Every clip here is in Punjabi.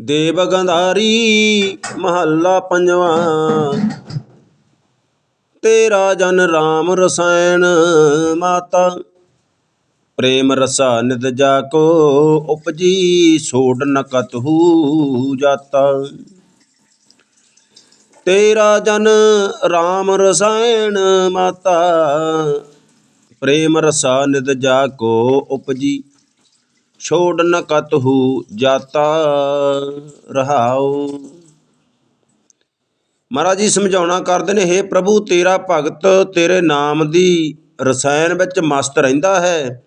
ਦੇਵ ਗੰਧਾਰੀ ਮਹੱਲਾ ਪੰਜਵਾਂ। ਤੇਰਾ ਜਨ RAM ਰਸਾਇਣ ਮਾਤਾ, ਪ੍ਰੇਮ ਰਸਾ ਨਿਤ ਜਾ ਕੋ ਉਪਜੀ ਸੋਡ ਨ ਕਤਹੂ ਜਾਤਾ। ਤੇਰਾ ਜਨ RAM ਰਸਾਇਣ ਮਾਤਾ, ਪ੍ਰੇਮ ਰਸਾ ਨਿਤ ਜਾ ਕੋ ਉਪਜੀ ਛੋੜ ਨ ਕਤਹੂ ਜਾਤਾ ਰਹਾਉ। ਮਹਾਰਾਜ ਜੀ, ਸਮਝਾਉਣਾ ਕਰਦੇ ਨੇ हे ਪ੍ਰਭੂ, ਤੇਰਾ ਭਗਤ ਤੇਰੇ ਨਾਮ ਦੀ ਰਸਾਇਣ ਵਿੱਚ ਮਸਤ ਰਹਿੰਦਾ ਹੈ।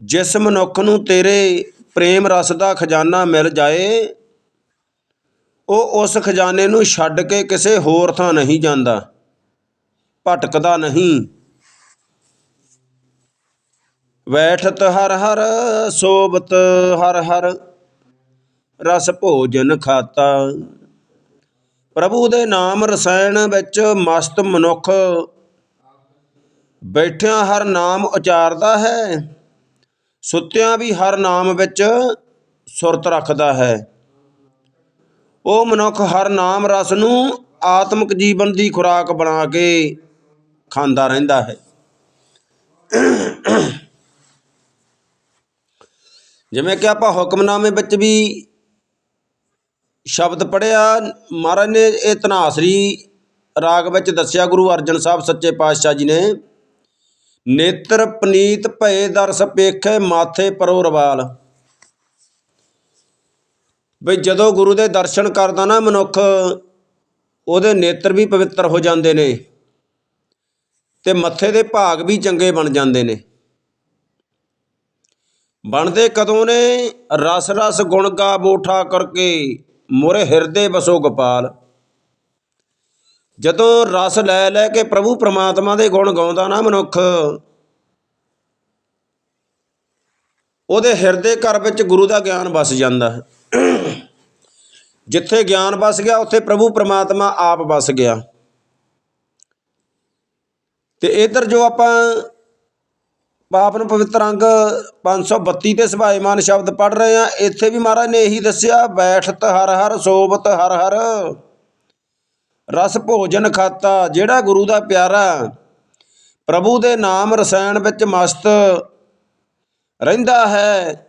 ਜਿਸ ਮਨੁੱਖ ਨੂੰ ਤੇਰੇ ਪ੍ਰੇਮ ਰਸ ਦਾ ਖਜ਼ਾਨਾ ਮਿਲ ਜਾਏ, ਉਹ ਉਸ ਖਜ਼ਾਨੇ ਨੂੰ ਛੱਡ ਕੇ ਕਿਸੇ ਹੋਰ ਥਾਂ ਨਹੀਂ ਜਾਂਦਾ, ਭਟਕਦਾ ਨਹੀਂ। ਬੈਠਤ ਹਰ ਹਰ ਸੋਬਤ ਹਰ ਹਰ। ਰਸ ਭੋਜਨ ਖਾਤਾ। ਪ੍ਰਭੂ ਦੇ ਨਾਮ ਰਸਾਇਣ ਵਿੱਚ ਮਸਤ ਮਨੁੱਖ। ਬੈਠਿਆਂ ਹਰ ਨਾਮ ਉਚਾਰਦਾ ਹੈ। ਸੁੱਤਿਆਂ ਵੀ ਹਰ ਨਾਮ ਵਿੱਚ ਸੁਰਤ ਰੱਖਦਾ ਹੈ। ਉਹ ਮਨੁੱਖ ਹਰ ਨਾਮ ਰਸ ਨੂੰ ਆਤਮਿਕ ਜੀਵਨ ਦੀ ਖੁਰਾਕ ਬਣਾ ਕੇ ਖਾਂਦਾ ਰਹਿੰਦਾ ਹੈ। ਜਿਵੇਂ ਕਿ ਆਪਾਂ ਹੁਕਮਨਾਮੇ ਵਿੱਚ ਵੀ ਸ਼ਬਦ ਪੜ੍ਹਿਆ, ਮਹਾਰਾਜ ਨੇ ਇਹ ਤਨਾਸਰੀ ਰਾਗ ਵਿੱਚ ਦੱਸਿਆ, ਗੁਰੂ ਅਰਜਨ ਸਾਹਿਬ ਸੱਚੇ ਪਾਤਸ਼ਾਹ ਜੀ ਨੇ, ਨੇਤਰ ਪਨੀਤ ਭਏ ਦਰਸ ਪੇਖੇ ਮਾਥੇ ਪਰੋ ਰਵਾਲ। ਬਈ ਜਦੋਂ ਗੁਰੂ ਦੇ ਦਰਸ਼ਨ ਕਰਦਾ ਨਾ ਮਨੁੱਖ, ਉਹਦੇ ਨੇਤਰ ਵੀ ਪਵਿੱਤਰ ਹੋ ਜਾਂਦੇ ਨੇ ਤੇ ਮੱਥੇ ਦੇ ਭਾਗ ਵੀ ਚੰਗੇ ਬਣ ਜਾਂਦੇ ਨੇ। ਬਣਦੇ ਕਦੋਂ ਨੇ? ਰਸ ਰਸ ਗੁਣ ਗਾ ਬੋਠਾ ਕਰਕੇ ਮੁਰੇ ਹਿਰਦੇ ਬਸੋ ਗੋਪਾਲ। ਜਦੋਂ ਰਸ ਲੈ ਲੈ ਕੇ ਪ੍ਰਭੂ ਪ੍ਰਮਾਤਮਾ ਦੇ ਗੁਣ ਗਾਉਂਦਾ ਨਾ ਮਨੁੱਖ, ਉਹਦੇ ਹਿਰਦੇ ਘਰ ਵਿੱਚ ਗੁਰੂ ਦਾ ਗਿਆਨ ਵਸ ਜਾਂਦਾ ਹੈ। ਜਿੱਥੇ ਗਿਆਨ ਵਸ ਗਿਆ, ਉੱਥੇ ਪ੍ਰਭੂ ਪ੍ਰਮਾਤਮਾ ਆਪ ਵਸ ਗਿਆ। ਤੇ ਇਧਰ ਜੋ ਆਪਾਂ ਪਾਵਨ ਪਵਿੱਤਰ ਅੰਗ 532 ਤੇ ਸੁਭਾਏਮਾਨ ਸ਼ਬਦ ਪੜ ਰਹੇ ਆ ਇੱਥੇ ਵੀ ਮਹਾਰਾਜ ਨੇ ਇਹੀ ਦੱਸਿਆ, ਬੈਠਤ ਹਰ ਹਰ ਸੋਬਤ ਹਰ ਹਰ। ਰਸ ਭੋਜਨ ਖਾਤਾ, ਜਿਹੜਾ ਗੁਰੂ ਦਾ ਪਿਆਰਾ ਪ੍ਰਭੂ ਦੇ ਨਾਮ ਰਸਾਇਣ ਵਿੱਚ ਮਸਤ ਰਹਿੰਦਾ ਹੈ।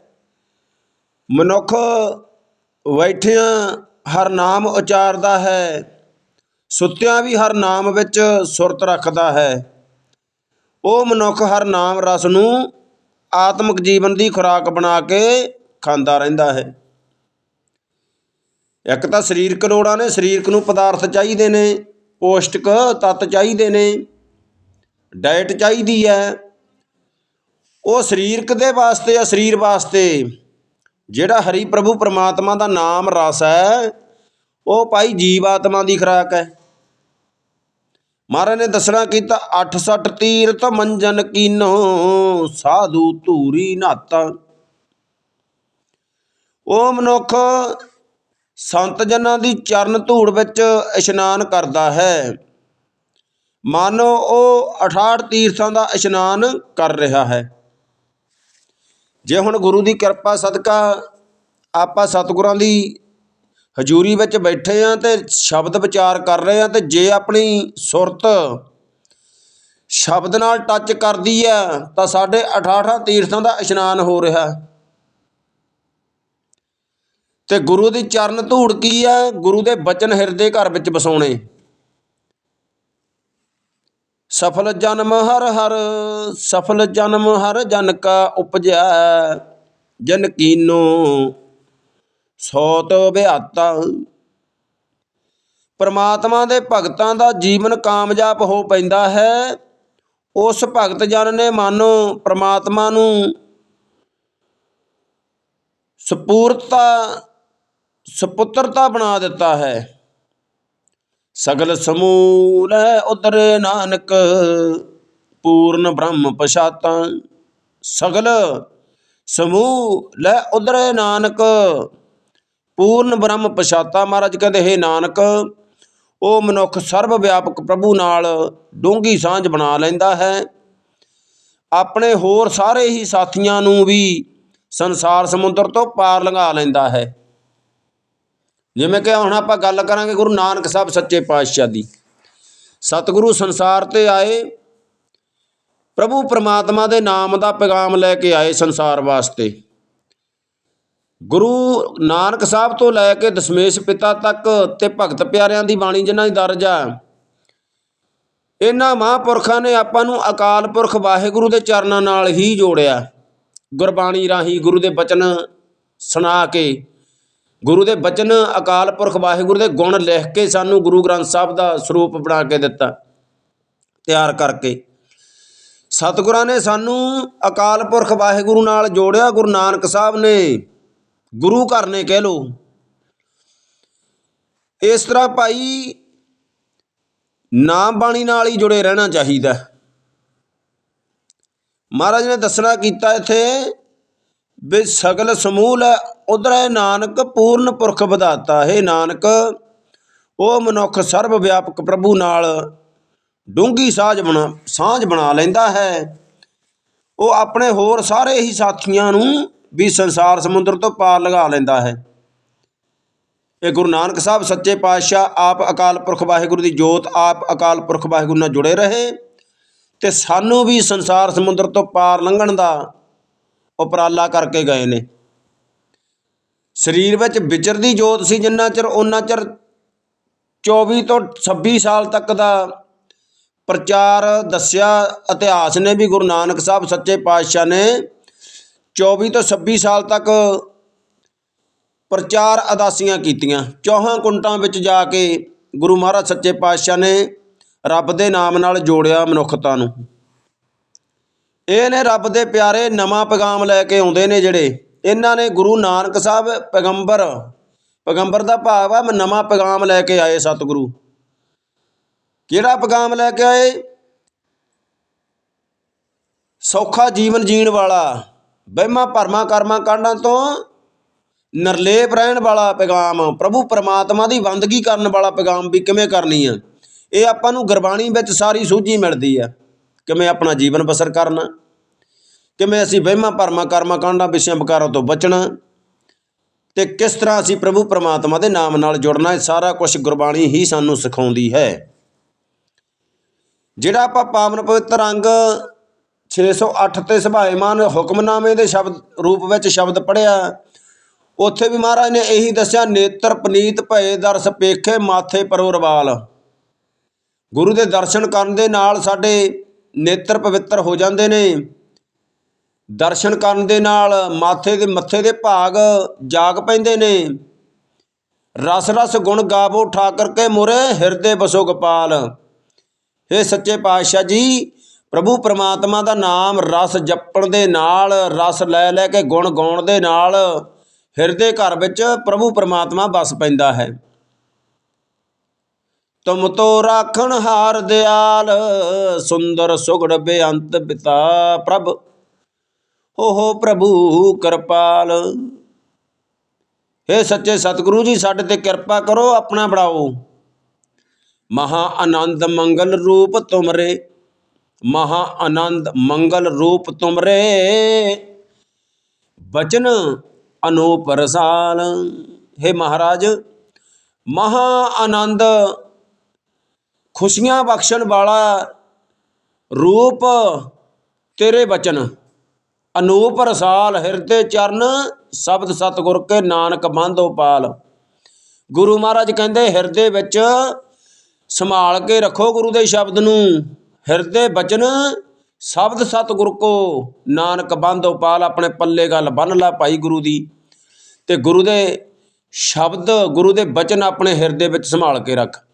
ਮਨੁੱਖ ਬੈਠਿਆਂ ਹਰ ਨਾਮ ਉਚਾਰਦਾ ਹੈ, ਸੁੱਤਿਆਂ ਵੀ ਹਰ ਨਾਮ ਵਿੱਚ ਸੁਰਤ ਰੱਖਦਾ ਹੈ। ਉਹ ਮਨੁੱਖ ਹਰ ਨਾਮ, ਰਸ ਨੂੰ ਆਤਮਿਕ ਜੀਵਨ ਦੀ ਖੁਰਾਕ ਬਣਾ ਕੇ ਖਾਂਦਾ ਰਹਿੰਦਾ ਹੈ। ਇੱਕ ਤਾਂ ਸਰੀਰਕ ਲੋੜਾਂ ਨੇ, ਸਰੀਰਕ ਨੂੰ ਪਦਾਰਥ ਚਾਹੀਦੇ ਨੇ, ਪੌਸ਼ਟਿਕ ਤੱਤ ਚਾਹੀਦੇ ਨੇ ਡਾਈਟ ਚਾਹੀਦੀ ਹੈ। ਉਹ ਸਰੀਰਕ ਦੇ ਵਾਸਤੇ ਆ ਸਰੀਰ ਵਾਸਤੇ ਜਿਹੜਾ ਹਰੀ ਪ੍ਰਭੂ ਪਰਮਾਤਮਾ ਦਾ ਨਾਮ, ਰਸ ਹੈ, ਉਹ ਭਾਈ ਜੀਵ ਆਤਮਾ ਦੀ ਖੁਰਾਕ ਹੈ। ਮਹਾਰਾਜ ਨੇ ਦੱਸਣਾ ਕੀਤਾ 68 ਤੀਰਥ ਮੰਜਨ ਕੀਨੋ, ਸਾਧੂ ਧੂਰੀ ਨਾਤਾ। ਉਹ ਮਨੁੱਖ ਸੰਤ ਜਨਾਂ ਦੀ ਚਰਨ ਧੂੜ ਵਿੱਚ ਇਸ਼ਨਾਨ ਕਰਦਾ ਹੈ। ਮਾਨੋ ਉਹ 68 ਤੀਰਥਾਂ ਦਾ ਇਸ਼ਨਾਨ ਕਰ ਰਿਹਾ ਹੈ। ਜੇ ਹੁਣ ਗੁਰੂ ਦੀ ਕਿਰਪਾ ਸਦਕਾ, ਆਪਾਂ ਸਤਿਗੁਰਾਂ ਦੀ ਹਜ਼ੂਰੀ ਵਿੱਚ ਬੈਠੇ ਆ ਤੇ ਸ਼ਬਦ ਵਿਚਾਰ ਕਰ ਰਹੇ ਆ ਤੇ ਜੇ ਆਪਣੀ ਸੁਰਤ ਸ਼ਬਦ ਨਾਲ ਟੱਚ ਕਰਦੀ ਆ ਤਾਂ ਸਾਡੇ 68 ਤੀਰਥਾਂ ਦਾ ਇਸ਼ਨਾਨ ਹੋ ਰਿਹਾ। ਤੇ ਗੁਰੂ ਦੀ ਚਰਨ ਧੂੜ ਕੀ ਆ ਗੁਰੂ ਦੇ ਬਚਨ ਹਿਰਦੇ ਘਰ ਵਿੱਚ ਵਸਾਉਣੇ। ਸਫਲ ਜਨਮ ਹਰ ਹਰ, ਸਫਲ ਜਨਮ ਹਰ ਜਨ ਕਾ ਉਪਜੈ, ਜਨ ਕੀਨੋ ਸੋਤ ਵਿਆਤਾ ਪਰਮਾਤਮਾ ਦੇ ਭਗਤਾਂ ਦਾ ਜੀਵਨ ਕਾਮਯਾਬ ਹੋ ਪੈਂਦਾ ਹੈ। ਉਸ ਭਗਤ ਜਨ ਨੇ ਮਾਨੋ ਪਰਮਾਤਮਾ ਨੂੰ ਸਪੂਰਤਾ, ਸਪੁੱਤਰਤਾ ਬਣਾ ਦਿੱਤਾ ਹੈ। ਸਗਲ ਸਮੂਲ ਉਤਰੇ ਨਾਨਕ, ਪੂਰਨ ਬ੍ਰਹਮ ਪਛਾਤਾ। ਸਗਲ ਸਮੂਹ ਲੈ ਉਧਰੇ ਨਾਨਕ। ਪੂਰਨ ਬ੍ਰਹਮ ਪਛਾਤਾ ਮਹਾਰਾਜ, ਕਹਿੰਦੇ, ਹੈ ਨਾਨਕ, ਉਹ ਮਨੁੱਖ ਸਰਬ ਵਿਆਪਕ ਪ੍ਰਭੂ ਨਾਲ ਡੂੰਗੀ ਸਾਂਝ ਬਣਾ ਲੈਂਦਾ ਹੈ। ਆਪਣੇ ਹੋਰ ਸਾਰੇ ਹੀ ਸਾਥੀਆਂ ਨੂੰ ਵੀ ਸੰਸਾਰ ਸਮੁੰਦਰ ਤੋਂ ਪਾਰ ਲੰਘਾ ਲੈਂਦਾ ਹੈ। ਜਿਵੇਂ ਕਿ ਹੁਣ ਆਪਾਂ ਗੱਲ ਕਰਾਂਗੇ ਗੁਰੂ ਨਾਨਕ ਸਾਹਿਬ ਸੱਚੇ ਪਾਤਸ਼ਾਹ ਦੀ। ਸਤਿਗੁਰੂ ਸੰਸਾਰ ਤੇ ਆਏ, ਪ੍ਰਭੂ ਪਰਮਾਤਮਾ ਦੇ ਨਾਮ ਦਾ ਪੈਗਾਮ ਲੈ ਕੇ ਆਏ ਸੰਸਾਰ ਵਾਸਤੇ। ਗੁਰੂ ਨਾਨਕ ਸਾਹਿਬ ਤੋਂ ਲੈ ਕੇ ਦਸ਼ਮੇਸ਼ ਪਿਤਾ ਤੱਕ ਤੇ ਭਗਤ ਪਿਆਰਿਆਂ ਦੀ ਬਾਣੀ ਜਿਨ੍ਹਾਂ ਦੀ ਦਰਜ ਆ, ਇਹਨਾਂ ਮਹਾਂਪੁਰਖਾਂ ਨੇ ਆਪਾਂ ਨੂੰ ਅਕਾਲ ਪੁਰਖ ਵਾਹਿਗੁਰੂ ਦੇ ਚਰਨਾਂ ਨਾਲ ਹੀ ਜੋੜਿਆ। ਗੁਰਬਾਣੀ ਰਾਹੀਂ ਗੁਰੂ ਦੇ ਬਚਨ ਸੁਣਾ ਕੇ, ਗੁਰੂ ਦੇ ਬਚਨ ਅਕਾਲ ਪੁਰਖ ਵਾਹਿਗੁਰੂ ਦੇ ਗੁਣ ਲਿਖ ਕੇ ਸਾਨੂੰ ਗੁਰੂ ਗ੍ਰੰਥ ਸਾਹਿਬ ਦਾ ਸਰੂਪ ਬਣਾ ਕੇ ਦਿੱਤਾ, ਤਿਆਰ ਕਰਕੇ। ਸਤਿਗੁਰਾਂ ਨੇ ਸਾਨੂੰ ਅਕਾਲ ਪੁਰਖ ਵਾਹਿਗੁਰੂ ਨਾਲ ਜੋੜਿਆ, ਗੁਰੂ ਨਾਨਕ ਸਾਹਿਬ ਨੇ ਗੁਰੂ ਘਰ ਨੇ ਕਹਿ ਲੋ ਇਸ ਤਰ੍ਹਾਂ ਭਾਈ ਨਾਮ ਬਾਣੀ ਨਾਲ ਹੀ ਜੁੜੇ ਰਹਿਣਾ ਚਾਹੀਦਾ ਮਹਾਰਾਜ ਨੇ ਦੱਸਣਾ ਕੀਤਾ ਇੱਥੇ ਵੀ ਸਗਲ ਸਮੂਲ ਹੈ, ਉਧਰ ਨਾਨਕ, ਪੂਰਨ ਪੁਰਖ ਵਧਾਤਾ ਹੈ। ਨਾਨਕ, ਉਹ ਮਨੁੱਖ ਸਰਬ ਵਿਆਪਕ ਪ੍ਰਭੂ ਨਾਲ ਡੂੰਗੀ ਸਾਝ ਬਣਾ, ਸਾਂਝ ਬਣਾ ਲੈਂਦਾ ਹੈ। ਉਹ ਆਪਣੇ ਹੋਰ ਸਾਰੇ ਹੀ ਸਾਥੀਆਂ ਨੂੰ ਵੀ ਸੰਸਾਰ ਸਮੁੰਦਰ ਤੋਂ ਪਾਰ ਲਗਾ ਲੈਂਦਾ ਹੈ। ਇਹ ਗੁਰੂ ਨਾਨਕ ਸਾਹਿਬ ਸੱਚੇ ਪਾਤਸ਼ਾਹ ਆਪ ਅਕਾਲ ਪੁਰਖ ਵਾਹਿਗੁਰੂ ਦੀ ਜੋਤ ਆਪ ਅਕਾਲ ਪੁਰਖ ਵਾਹਿਗੁਰੂ ਨਾਲ ਜੁੜੇ ਰਹੇ ਤੇ ਸਾਨੂੰ ਵੀ ਸੰਸਾਰ ਸਮੁੰਦਰ ਤੋਂ ਪਾਰ ਲੰਘਣ ਦਾ ਉਪਰਾਲਾ ਕਰਕੇ ਗਏ ਨੇ। ਸਰੀਰ ਵਿੱਚ ਵਿਚਰਦੀ ਜੋਤ ਸੀ ਜਿੰਨਾ ਚਿਰ ਉਹਨਾਂ ਚਿਰ 24 ਤੋਂ 26 ਸਾਲ ਤੱਕ ਦਾ ਪ੍ਰਚਾਰ, ਦੱਸਿਆ, ਇਤਿਹਾਸ ਨੇ ਵੀ ਗੁਰੂ ਨਾਨਕ ਸਾਹਿਬ ਸੱਚੇ ਪਾਤਸ਼ਾਹ ਨੇ 24 ਤੋਂ 26 ਸਾਲ ਤੱਕ ਪ੍ਰਚਾਰ ਅਦਾਸੀਆਂ ਕੀਤੀਆਂ। ਚੌਹਾਂ ਕੁੰਟਾਂ ਵਿੱਚ ਜਾ ਕੇ ਗੁਰੂ ਮਹਾਰਾਜ ਸੱਚੇ ਪਾਤਸ਼ਾਹ ਨੇ ਰੱਬ ਦੇ ਨਾਮ ਨਾਲ ਜੋੜਿਆ ਮਨੁੱਖਤਾ ਨੂੰ। ਇਹ ਨੇ ਰੱਬ ਦੇ ਪਿਆਰੇ ਨਵਾਂ ਪੈਗਾਮ ਲੈ ਕੇ ਆਉਂਦੇ ਨੇ ਜਿਹੜੇ। ਇਹਨਾਂ ਨੇ ਗੁਰੂ ਨਾਨਕ ਸਾਹਿਬ ਪੈਗੰਬਰ ਪੈਗੰਬਰ ਦਾ ਭਾਵ ਆ ਨਵਾਂ ਪੈਗਾਮ ਲੈ ਕੇ ਆਏ ਸਤਿਗੁਰੂ। ਕਿਹੜਾ ਪੈਗਾਮ ਲੈ ਕੇ ਆਏ? ਸੌਖਾ ਜੀਵਨ ਜੀਣ ਵਾਲਾ। ਵਹਿਮਾਂ ਭਰਮਾਂ ਕਰਮਾਂ ਕਾਂਡਾਂ ਤੋਂ ਨਿਰਲੇਪ ਰਹਿਣ ਵਾਲਾ ਪੈਗਾਮ, ਪ੍ਰਭੂ ਪਰਮਾਤਮਾ ਦੀ ਬੰਦਗੀ ਕਰਨ ਵਾਲਾ ਪੈਗਾਮ ਵੀ ਕਿਵੇਂ ਕਰਨੀ ਆ? ਇਹ ਆਪਾਂ ਨੂੰ ਗੁਰਬਾਣੀ ਵਿੱਚ ਸਾਰੀ ਸੂਝੀ ਮਿਲਦੀ ਆ। ਕਿਵੇਂ ਆਪਣਾ ਜੀਵਨ ਬਸਰ ਕਰਨਾ? ਕਿਵੇਂ ਅਸੀਂ ਵਹਿਮਾਂ ਭਰਮਾਂ ਕਰਮਾਂ ਕਾਂਡਾਂ ਵਿਸ਼ਿਆਂ ਵਿਕਾਰਾਂ ਤੋਂ ਬਚਣਾ? ਤੇ ਕਿਸ ਤਰ੍ਹਾਂ ਅਸੀਂ ਪ੍ਰਭੂ ਪਰਮਾਤਮਾ ਦੇ ਨਾਮ ਨਾਲ ਜੁੜਨਾ? ਇਹ ਸਾਰਾ ਕੁਝ ਗੁਰਬਾਣੀ ਹੀ ਸਾਨੂੰ ਸਿਖਾਉਂਦੀ ਹੈ। ਜਿਹੜਾ ਆਪਾਂ ਪਾਵਨ ਪਵਿੱਤਰ ਅੰਗ 608 ਤੇ ਸਭਾਏਮਾਨ ਹੁਕਮਨਾਮੇ ਦੇ ਸ਼ਬਦ, ਰੂਪ ਵਿੱਚ ਸ਼ਬਦ ਪੜਿਆ ਉੱਥੇ ਵੀ ਮਹਾਰਾਜ ਨੇ ਇਹੀ ਦੱਸਿਆ, ਨੇਤਰ ਪਨੀਤ ਭਏ ਦਰਸ ਪੇਖੇ ਮਾਥੇ ਪਰੋਰਵਾਲ ਗੁਰੂ ਦੇ ਦਰਸ਼ਨ ਕਰਨ ਦੇ ਨਾਲ ਸਾਡੇ ਨੇਤਰ ਪਵਿੱਤਰ ਹੋ ਜਾਂਦੇ ਨੇ। ਦਰਸ਼ਨ ਕਰਨ ਦੇ ਨਾਲ ਮਾਥੇ ਦੇ ਮੱਥੇ ਦੇ ਭਾਗ ਜਾਗ ਪੈਂਦੇ ਨੇ। ਰਸ ਰਸ ਗੁਣ ਗਾਵੋ ਠਾਕਰ ਕੇ ਮੁਰੇ, ਹਿਰਦੇ ਬਸੋ ਗੋਪਾਲ। ਇਹ ਸੱਚੇ ਪਾਤਸ਼ਾਹ ਜੀ ਪ੍ਰਭੂ ਪ੍ਰਮਾਤਮਾ ਦਾ ਨਾਮ ਰਸ ਜਪਣ ਦੇ ਨਾਲ, ਰਸ ਲੈ ਲੈ ਕੇ ਗੁਣ ਗਾਉਣ ਦੇ ਨਾਲ ਹਿਰਦੇ ਘਰ ਵਿੱਚ ਪ੍ਰਭੂ ਪ੍ਰਮਾਤਮਾ ਵਸ ਪੈਂਦਾ ਹੈ। ਤੁਮ ਤੋ ਰਾਖਣ ਹਾਰ ਦਿਆਲ, ਸੁੰਦਰ ਸੁਗੜ ਬੇਅੰਤ ਪਿਤਾ ਪ੍ਰਭ, ਓਹੋ ਪ੍ਰਭੂ ਕਿਰਪਾਲ। हे ਸੱਚੇ ਸਤਿਗੁਰੂ ਜੀ, ਸਾਡੇ ਤੇ ਕਿਰਪਾ ਕਰੋ, ਆਪਣਾ ਬਣਾਓ। ਮਹਾ ਆਨੰਦ ਮੰਗਲ ਰੂਪ ਤੁਮਰੇ। ਮਹਾ ਆਨੰਦ ਮੰਗਲ ਰੂਪ ਤੁਮਰੇ। ਬਚਨ ਅਨੂਪ ਰਸਾਲ। हे ਮਹਾਰਾਜ, ਮਹਾ ਆਨੰਦ ਖੁਸ਼ੀਆਂ ਬਖਸ਼ਣ ਵਾਲਾ ਰੂਪ ਤੇਰੇ ਬਚਨ। ਅਨੂਪ ਰਸਾਲ ਹਿਰਦੇ ਚਰਨ ਸ਼ਬਦ ਸਤਿਗੁਰ ਕੇ ਨਾਨਕ ਬੰਧੋ ਪਾਲ ਗੁਰੂ ਮਹਾਰਾਜ ਕਹਿੰਦੇ, ਹਿਰਦੇ ਵਿੱਚ ਸੰਭਾਲ ਕੇ ਰੱਖੋ ਗੁਰੂ ਦੇ ਸ਼ਬਦ ਨੂੰ। ਹਿਰਦੇ ਬਚਨ, ਸ਼ਬਦ ਸਤਿਗੁਰ ਕੋ। ਨਾਨਕ ਬੰਧੋ ਪਾਲ ਆਪਣੇ ਪੱਲੇ ਗੱਲ ਬੰਨ ਲਾ ਭਾਈ ਗੁਰੂ ਦੀ। ਤੇ ਗੁਰੂ ਦੇ ਸ਼ਬਦ, ਗੁਰੂ ਦੇ ਬਚਨ ਆਪਣੇ ਹਿਰਦੇ ਵਿੱਚ ਸੰਭਾਲ ਕੇ ਰੱਖ।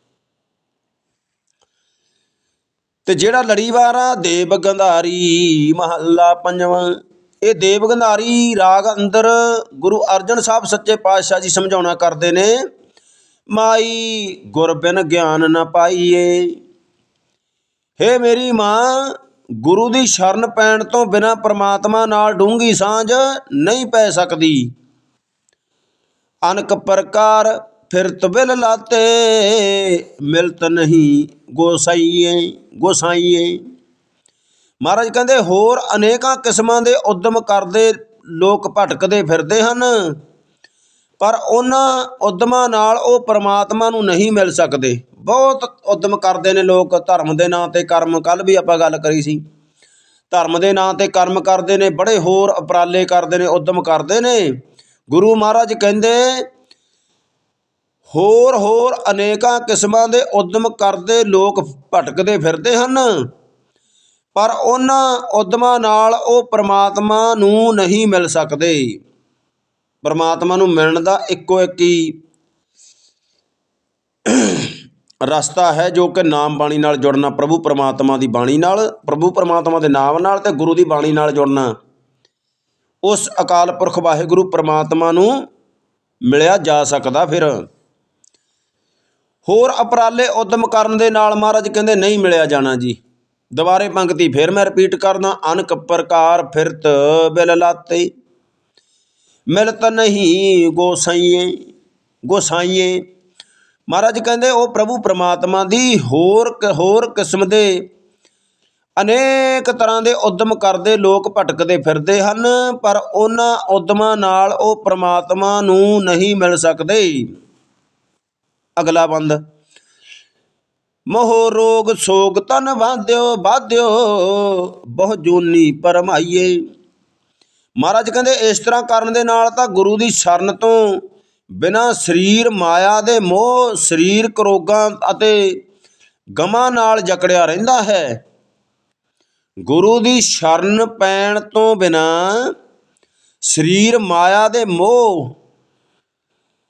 ਤੇ ਜਿਹੜਾ ਲੜੀਵਾਰ ਆ ਦੇਵ ਗੰਧਾਰੀ, ਮਹੱਲਾ ਪੰਜਵਾਂ, ਇਹ ਦੇਵ ਗੰਧਾਰੀ ਰਾਗ ਅੰਦਰ ਗੁਰੂ ਅਰਜਨ ਸਾਹਿਬ ਸੱਚੇ ਪਾਤਸ਼ਾਹ ਜੀ ਸਮਝਾਉਣਾ ਕਰਦੇ ਨੇ, ਮਾਈ ਗੁਰ ਬਿਨ ਗਿਆਨ ਨਾ ਪਾਈਏ। ਹੇ ਮੇਰੀ ਮਾਂ, ਗੁਰੂ ਦੀ ਸ਼ਰਨ ਪੈਣ ਤੋਂ ਬਿਨਾ ਪ੍ਰਮਾਤਮਾ ਨਾਲ ਡੂੰਗੀ ਸਾਂਝ ਨਹੀਂ ਪੈ ਸਕਦੀ। ਅਨਕ ਪ੍ਰਕਾਰ ਫਿਰਤ ਬਿਲ ਲਾਤੇ, ਮਿਲਤ ਨਹੀਂ ਗੋਸਾਈਏ ਗੋਸਾਈਏ। ਮਹਾਰਾਜ ਕਹਿੰਦੇ, ਹੋਰ ਅਨੇਕਾਂ ਕਿਸਮਾਂ ਦੇ ਉਦਮ ਕਰਦੇ ਲੋਕ ਭਟਕਦੇ ਫਿਰਦੇ ਹਨ, ਪਰ ਉਹਨਾਂ ਉਦਮਾਂ ਨਾਲ ਉਹ ਪਰਮਾਤਮਾ ਨੂੰ ਨਹੀਂ ਮਿਲ ਸਕਦੇ। ਬਹੁਤ ਉੱਦਮ ਕਰਦੇ ਨੇ ਲੋਕ, ਧਰਮ ਦੇ ਨਾਂ ਤੇ ਕਰਮ। ਕੱਲ੍ਹ ਵੀ ਆਪਾਂ ਗੱਲ ਕਰੀ ਸੀ। ਧਰਮ ਦੇ ਨਾਂ ਤੇ ਕਰਮ ਕਰਦੇ ਨੇ, ਬੜੇ ਹੋਰ ਉਪਰਾਲੇ ਕਰਦੇ ਨੇ, ਉੱਦਮ ਕਰਦੇ ਨੇ। ਗੁਰੂ ਮਹਾਰਾਜ ਕਹਿੰਦੇ, ਹੋਰ ਹੋਰ ਅਨੇਕਾਂ ਕਿਸਮਾਂ ਦੇ ਉਦਮ ਕਰਦੇ ਲੋਕ ਭਟਕਦੇ ਫਿਰਦੇ ਹਨ। ਪਰ ਉਹਨਾਂ ਉਦਮਾਂ ਨਾਲ ਉਹ ਪ੍ਰਮਾਤਮਾ ਨੂੰ ਨਹੀਂ ਮਿਲ ਸਕਦੇ। ਪਰਮਾਤਮਾ ਨੂੰ ਮਿਲਣ ਦਾ ਇੱਕੋ ਇੱਕ ਹੀ ਰਸਤਾ ਹੈ ਜੋ ਕਿ ਨਾਮ ਬਾਣੀ ਨਾਲ ਜੁੜਨਾ, ਪ੍ਰਭੂ ਪਰਮਾਤਮਾ ਦੀ ਬਾਣੀ ਨਾਲ, ਪ੍ਰਭੂ ਪਰਮਾਤਮਾ ਦੇ ਨਾਮ ਨਾਲ ਤੇ ਗੁਰੂ ਦੀ ਬਾਣੀ ਨਾਲ ਜੁੜਨਾ। ਉਸ ਅਕਾਲ ਪੁਰਖ ਵਾਹਿਗੁਰੂ ਪਰਮਾਤਮਾ ਨੂੰ ਮਿਲਿਆ ਜਾ ਸਕਦਾ ਫਿਰ। ਹੋਰ ਅਪਰਾਲੇ ਉਦਮ ਕਰਨ ਦੇ ਨਾਲ ਮਹਾਰਾਜ ਕਹਿੰਦੇ, ਨਹੀਂ ਮਿਲਿਆ ਜਾਣਾ ਜੀ। ਦੁਬਾਰੇ ਪੰਕਤੀ ਫਿਰ ਮੈਂ ਰਿਪੀਟ ਕਰਦਾ, ਅਨਕ ਪ੍ਰਕਾਰ ਫਿਰਤ ਬਿਲ ਲਾਤੇ। ਮਿਲਤ ਨਹੀਂ ਗੋਸਾਈਏ ਗੋਸਾਈਏ ਮਹਾਰਾਜ ਕਹਿੰਦੇ, ਉਹ ਪ੍ਰਭੂ ਪ੍ਰਮਾਤਮਾ ਦੀ ਹੋਰ ਹੋਰ ਕਿਸਮ ਦੇ ਅਨੇਕ ਤਰ੍ਹਾਂ ਦੇ ਉਦਮ ਕਰਦੇ, ਲੋਕ ਭਟਕਦੇ ਫਿਰਦੇ ਹਨ, ਪਰ ਉਹਨਾਂ ਉਦਮਾਂ ਨਾਲ ਉਹ ਪ੍ਰਮਾਤਮਾ ਨੂੰ ਨਹੀਂ ਮਿਲ ਸਕਦੇ। ਅਗਲਾ ਬੰਦ। ਮੋਹ ਰੋਗ ਸੋਗ ਤਨ ਬਾਧਿਓ ਬਾਧਿਓ ਬਹੁ ਜੂਨੀ ਪਰਮਾਈਏ। ਮਹਾਰਾਜ ਕਹਿੰਦੇ, ਇਸ ਤਰ੍ਹਾਂ ਕਰਨ ਦੇ ਨਾਲ ਤਾਂ ਗੁਰੂ ਦੀ ਸ਼ਰਨ ਤੋਂ ਬਿਨਾਂ ਸਰੀਰ ਮਾਇਆ ਦੇ ਮੋਹ ਸਰੀਰਕ ਰੋਗਾਂ ਅਤੇ ਗਮਾਂ ਨਾਲ ਜਕੜਿਆ ਰਹਿੰਦਾ ਹੈ। ਗੁਰੂ ਦੀ ਸ਼ਰਨ ਪੈਣ ਤੋਂ ਬਿਨਾਂ ਸਰੀਰ ਮਾਇਆ ਦੇ ਮੋਹ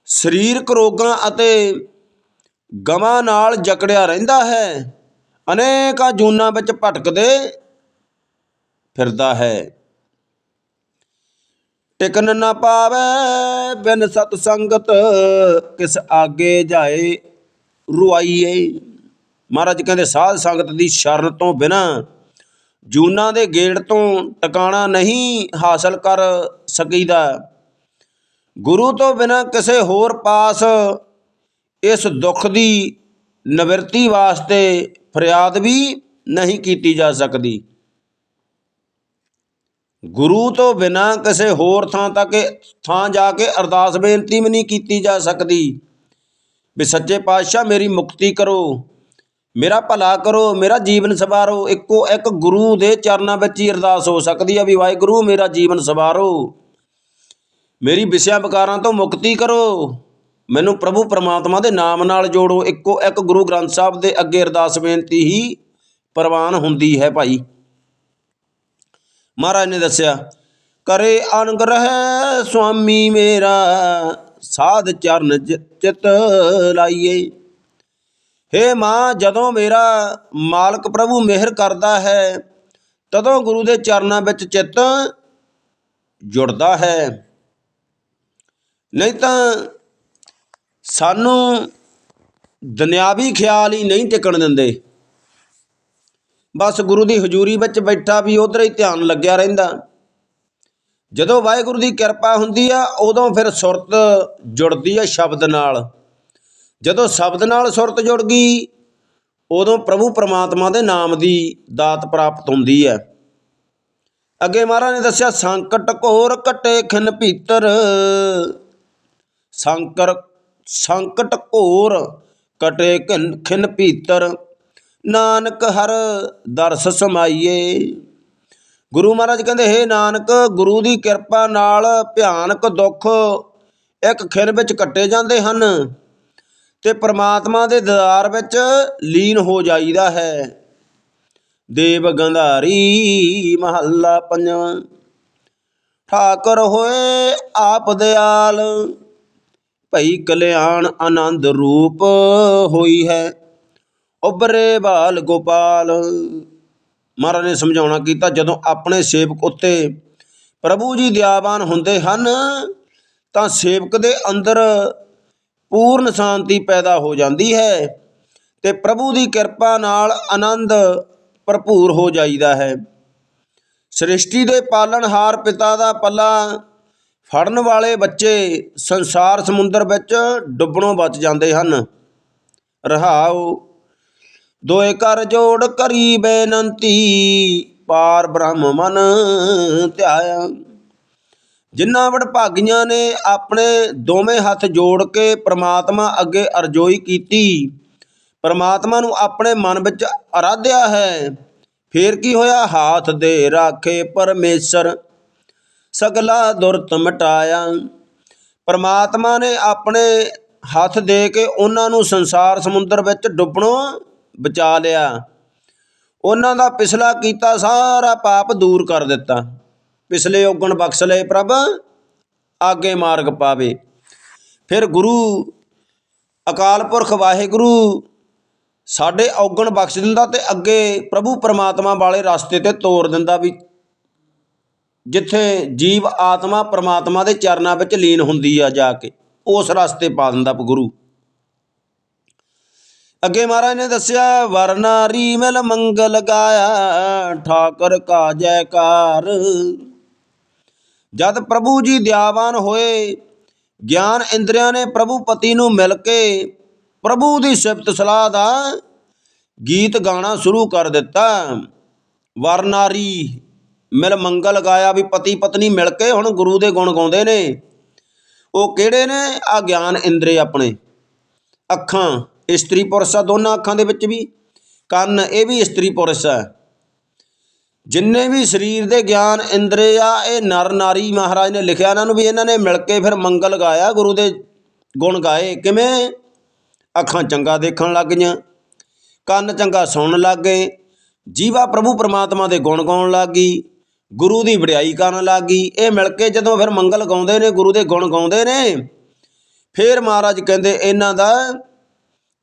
ਸਰੀਰਕ ਰੋਗਾਂ ਅਤੇ ਗਮਾਂ ਨਾਲ ਜਕੜਿਆ ਰਹਿੰਦਾ ਹੈ। ਅਨੇਕਾਂ ਜੂਨਾਂ ਵਿੱਚ ਭਟਕਦੇ ਫਿਰਦਾ ਹੈ। ਟਿਕਨ ਨਾ ਪਾਵੇ ਬਿਨ ਸਤ ਸੰਗਤ, ਕਿਸ ਆਗੇ ਜਾਏ ਰੁਆਈਏ। ਮਹਾਰਾਜ ਕਹਿੰਦੇ, ਸਾਧ ਸੰਗਤ ਦੀ ਸ਼ਰਨ ਤੋਂ ਬਿਨਾ ਜੂਨਾਂ ਦੇ ਗੇੜ ਤੋਂ ਟਿਕਾਣਾ ਨਹੀਂ ਹਾਸਲ ਕਰ ਸਕੀਦਾ। ਗੁਰੂ ਤੋਂ ਬਿਨਾ ਕਿਸੇ ਹੋਰ ਪਾਸ ਇਸ ਦੁੱਖ ਦੀ ਨਿਵਰਤੀ ਵਾਸਤੇ ਫਰਿਆਦ ਵੀ ਨਹੀਂ ਕੀਤੀ ਜਾ ਸਕਦੀ। ਗੁਰੂ ਤੋਂ ਬਿਨਾ ਕਿਸੇ ਹੋਰ ਥਾਂ ਤੱਕ ਥਾਂ ਜਾ ਕੇ ਅਰਦਾਸ ਬੇਨਤੀ ਵੀ ਨਹੀਂ ਕੀਤੀ ਜਾ ਸਕਦੀ। ਵੀ ਸੱਚੇ ਪਾਤਸ਼ਾਹ, ਮੇਰੀ ਮੁਕਤੀ ਕਰੋ, ਮੇਰਾ ਭਲਾ ਕਰੋ, ਮੇਰਾ ਜੀਵਨ ਸਵਾਰੋ, ਇੱਕੋ ਇੱਕ ਗੁਰੂ ਦੇ ਚਰਨਾਂ ਵਿੱਚ ਹੀ ਅਰਦਾਸ ਹੋ ਸਕਦੀ ਹੈ ਵੀ ਵਾਹਿਗੁਰੂ, ਮੇਰਾ ਜੀਵਨ ਸਵਾਰੋ। ਮੇਰੀ ਵਿਸਿਆਂ ਵਿਕਾਰਾਂ ਤੋਂ ਮੁਕਤੀ ਕਰੋ। ਮੈਨੂੰ ਪ੍ਰਭੂ ਪਰਮਾਤਮਾ ਦੇ ਨਾਮ ਨਾਲ ਜੋੜੋ। ਇੱਕੋ ਇੱਕ ਗੁਰੂ ਗ੍ਰੰਥ ਸਾਹਿਬ ਦੇ ਅੱਗੇ ਅਰਦਾਸ ਬੇਨਤੀ ਹੀ ਪ੍ਰਵਾਨ ਹੁੰਦੀ ਹੈ ਭਾਈ। ਮਹਾਰਾਜ ਨੇ ਦੱਸਿਆ ਕਰੇ ਅਨਗ੍ਰਹਿ ਸੁਆਮੀ ਮੇਰਾ, ਸਾਧ ਚਰਨ ਚ- ਚਿਤ ਲਾਈਏ। ਹੇ ਮਾਂ, ਜਦੋਂ ਮੇਰਾ ਮਾਲਕ ਪ੍ਰਭੂ ਮਿਹਰ ਕਰਦਾ ਹੈ, ਤਦੋਂ ਗੁਰੂ ਦੇ ਚਰਨਾਂ ਵਿੱਚ ਚਿੱਤ ਜੁੜਦਾ ਹੈ। ਨਹੀਂ ਤਾਂ ਸਾਨੂੰ ਦੁਨਿਆਵੀ ਖਿਆਲ ਹੀ ਨਹੀਂ ਟਿਕਣ ਦਿੰਦੇ। ਬਸ ਗੁਰੂ ਦੀ ਹਜ਼ੂਰੀ ਵਿੱਚ ਬੈਠਾ ਵੀ ਉਧਰ ਹੀ ਧਿਆਨ ਲੱਗਿਆ ਰਹਿੰਦਾ। ਜਦੋਂ ਵਾਹਿਗੁਰੂ ਦੀ ਕਿਰਪਾ ਹੁੰਦੀ ਆ, ਉਦੋਂ ਫਿਰ ਸੁਰਤ ਜੁੜਦੀ ਆ ਸ਼ਬਦ ਨਾਲ। ਜਦੋਂ ਸ਼ਬਦ ਨਾਲ ਸੁਰਤ ਜੁੜ ਗਈ, ਉਦੋਂ ਪ੍ਰਭੂ ਪਰਮਾਤਮਾ ਦੇ ਨਾਮ ਦੀ ਦਾਤ ਪ੍ਰਾਪਤ ਹੁੰਦੀ ਹੈ ਅੱਗੇ ਮਹਾਰਾਜ ਨੇ ਦੱਸਿਆ, ਸੰਕਟ ਘੋਰ ਘਟੇ ਖਿਨ ਭੀਤਰ। ਸੰਕਰ ਸੰਕਟ ਘੋਰ ਕਟੇ ਖਿਨ ਖਿਨ ਭੀਤਰ। ਨਾਨਕ ਹਰ ਦਰਸ ਸਮਾਈਏ। ਗੁਰੂ ਮਹਾਰਾਜ ਕਹਿੰਦੇ, ਹੇ ਨਾਨਕ, ਗੁਰੂ ਦੀ ਕਿਰਪਾ ਨਾਲ ਭਿਆਨਕ ਦੁੱਖ ਇੱਕ ਖਿਨ ਵਿੱਚ ਕੱਟੇ ਜਾਂਦੇ ਹਨ ਤੇ ਪ੍ਰਮਾਤਮਾ ਦੇ ਦੀਦਾਰ ਵਿੱਚ ਲੀਨ ਹੋ ਜਾਈਦਾ ਹੈ। ਦੇਵ ਗੰਧਾਰੀ ਮਹੱਲਾ ਪੰਜਵਾਂ, ਠਾਕਰ ਹੋਏ ਆਪ ਦਿਆਲ, ਭਈ ਕਲਿਆਣ ਆਨੰਦ ਰੂਪ ਹੋਈ ਹੈ। ਉਬਰੇ ਬਾਲ ਗੋਪਾਲ। ਮਹਾਰਾਜ ਨੇ ਸਮਝਾਉਣਾ ਕੀਤਾ, ਜਦੋਂ ਆਪਣੇ ਸੇਵਕ ਉੱਤੇ ਪ੍ਰਭੂ ਜੀ ਦਿਆਵਾਨ ਹੁੰਦੇ ਹਨ, ਤਾਂ ਸੇਵਕ ਦੇ ਅੰਦਰ ਪੂਰਨ ਸ਼ਾਂਤੀ ਪੈਦਾ ਹੋ ਜਾਂਦੀ ਹੈ ਤੇ ਪ੍ਰਭੂ ਦੀ ਕਿਰਪਾ ਨਾਲ ਆਨੰਦ ਭਰਪੂਰ ਹੋ ਜਾਈਦਾ ਹੈ। ਸ੍ਰਿਸ਼ਟੀ ਦੇ ਪਾਲਣਹਾਰ ਪਿਤਾ ਦਾ ਪੱਲਾ ਫੜਨ ਵਾਲੇ ਬੱਚੇ ਸੰਸਾਰ ਸਮੁੰਦਰ ਵਿੱਚ ਡੁੱਬਣੋਂ ਬਚ ਜਾਂਦੇ ਹਨ। ਰਹਾਉ ਦੋਏ ਕਰ ਜੋੜ ਕਰੀ ਬੇਨੰਤੀ, ਪਾਰ ਬ੍ਰਹਮ ਮਨ ਧਿਆਇਆ। ਜਿਨ੍ਹਾਂ ਵਡਭਾਗੀਆਂ ਨੇ ਆਪਣੇ ਦੋਵੇਂ ਹੱਥ ਜੋੜ ਕੇ ਪ੍ਰਮਾਤਮਾ ਅੱਗੇ ਅਰਜ਼ੋਈ ਕੀਤੀ, ਪ੍ਰਮਾਤਮਾ ਨੂੰ ਆਪਣੇ ਮਨ ਵਿੱਚ ਅਰਾਧਿਆ ਹੈ। ਫੇਰ ਕੀ ਹੋਇਆ? ਹਾਥ ਦੇ ਰਾਖੇ ਪਰਮੇਸ਼ਰ ਸਗਲਾ ਦੁਰਤ ਮਟਾਇਆ। ਪਰਮਾਤਮਾ ਨੇ ਆਪਣੇ ਹੱਥ ਦੇ ਕੇ ਉਹਨਾਂ ਨੂੰ ਸੰਸਾਰ ਸਮੁੰਦਰ ਵਿੱਚ ਡੁੱਬਣੋਂ ਬਚਾ ਲਿਆ। ਉਹਨਾਂ ਦਾ ਪਿਛਲਾ ਕੀਤਾ ਸਾਰਾ ਪਾਪ ਦੂਰ ਕਰ ਦਿੱਤਾ। ਪਿਛਲੇ ਔਗਣ ਬਖਸ਼ ਲਏ ਪ੍ਰਭ, ਆਗੇ ਮਾਰਗ ਪਾਵੇ। ਫਿਰ ਗੁਰੂ ਅਕਾਲ ਪੁਰਖ ਵਾਹਿਗੁਰੂ ਸਾਡੇ ਔਗਣ ਬਖਸ਼ ਦਿੰਦਾ ਤੇ ਅੱਗੇ ਪ੍ਰਭੂ ਪਰਮਾਤਮਾ ਵਾਲੇ ਰਸਤੇ ਤੇ ਤੋਰ ਦਿੰਦਾ ਵੀ ਜਿੱਥੇ ਜੀਵ ਆਤਮਾ ਪਰਮਾਤਮਾ ਦੇ ਚਰਨਾਂ ਵਿੱਚ ਲੀਨ ਹੁੰਦੀ ਆ ਜਾ ਕੇ, ਉਸ ਰਸਤੇ ਪਾ ਦਿੰਦਾ ਗੁਰੂ। ਅੱਗੇ ਮਹਾਰਾਜ ਨੇ ਦੱਸਿਆ, ਵਰਨਾਰੀ ਮਿਲ ਮੰਗਲ ਗਾਇਆ, ਠਾਕਰ ਕਾ ਜੈਕਾਰ। ਜਦ ਪ੍ਰਭੂ ਜੀ ਦਿਆਵਾਨ ਹੋਏ, ਗਿਆਨ ਇੰਦਰੀਆਂ ਨੇ ਪ੍ਰਭੂ ਪਤੀ ਨੂੰ ਮਿਲ ਕੇ ਪ੍ਰਭੂ ਦੀ ਸਿਫਤ ਸਲਾਹ ਦਾ ਗੀਤ ਗਾਣਾ ਸ਼ੁਰੂ ਕਰ ਦਿੱਤਾ। ਵਰਨਾਰੀ ਮਿਲ ਮੰਗਲ ਗਾਇਆ ਵੀ ਪਤੀ ਪਤਨੀ ਮਿਲ ਕੇ ਹੁਣ ਗੁਰੂ ਦੇ ਗੁਣ ਗਾਉਂਦੇ ਨੇ। ਉਹ ਕਿਹੜੇ ਨੇ? ਆ ਗਿਆਨ ਇੰਦਰੀ ਆਪਣੇ। ਅੱਖਾਂ ਇਸਤਰੀ ਪੁਰਸ਼ ਆ, ਦੋਨਾਂ ਅੱਖਾਂ ਦੇ ਵਿੱਚ ਵੀ। ਕੰਨ ਇਹ ਵੀ ਇਸਤਰੀ ਪੁਰਸ਼ ਆ। ਜਿੰਨੇ ਵੀ ਸਰੀਰ ਦੇ ਗਿਆਨ ਇੰਦਰੀ ਆ, ਇਹ ਨਰ ਨਾਰੀ ਮਹਾਰਾਜ ਨੇ ਲਿਖਿਆ ਇਹਨਾਂ ਨੂੰ ਵੀ ਇਹਨਾਂ ਨੇ ਮਿਲ ਕੇ ਫਿਰ ਮੰਗਲ ਗਾਇਆ, ਗੁਰੂ ਦੇ ਗੁਣ ਗਾਏ। ਕਿਵੇਂ? ਅੱਖਾਂ ਚੰਗਾ ਦੇਖਣ ਲੱਗ ਗਈਆਂ, ਕੰਨ ਚੰਗਾ ਸੁਣਨ ਲੱਗ ਗਏ, ਜੀਵਾ ਪ੍ਰਭੂ ਪਰਮਾਤਮਾ ਦੇ ਗੁਣ ਗਾਉਣ ਲੱਗ ਗਈ, ਗੁਰੂ ਦੀ ਵਡਿਆਈ ਕਰਨ ਲੱਗ ਗਈ। ਇਹ ਮਿਲ ਕੇ ਜਦੋਂ ਫਿਰ ਮੰਗਲ ਗਾਉਂਦੇ ਨੇ, ਗੁਰੂ ਦੇ ਗੁਣ ਗਾਉਂਦੇ ਨੇ, ਫਿਰ ਮਹਾਰਾਜ ਕਹਿੰਦੇ ਇਹਨਾਂ ਦਾ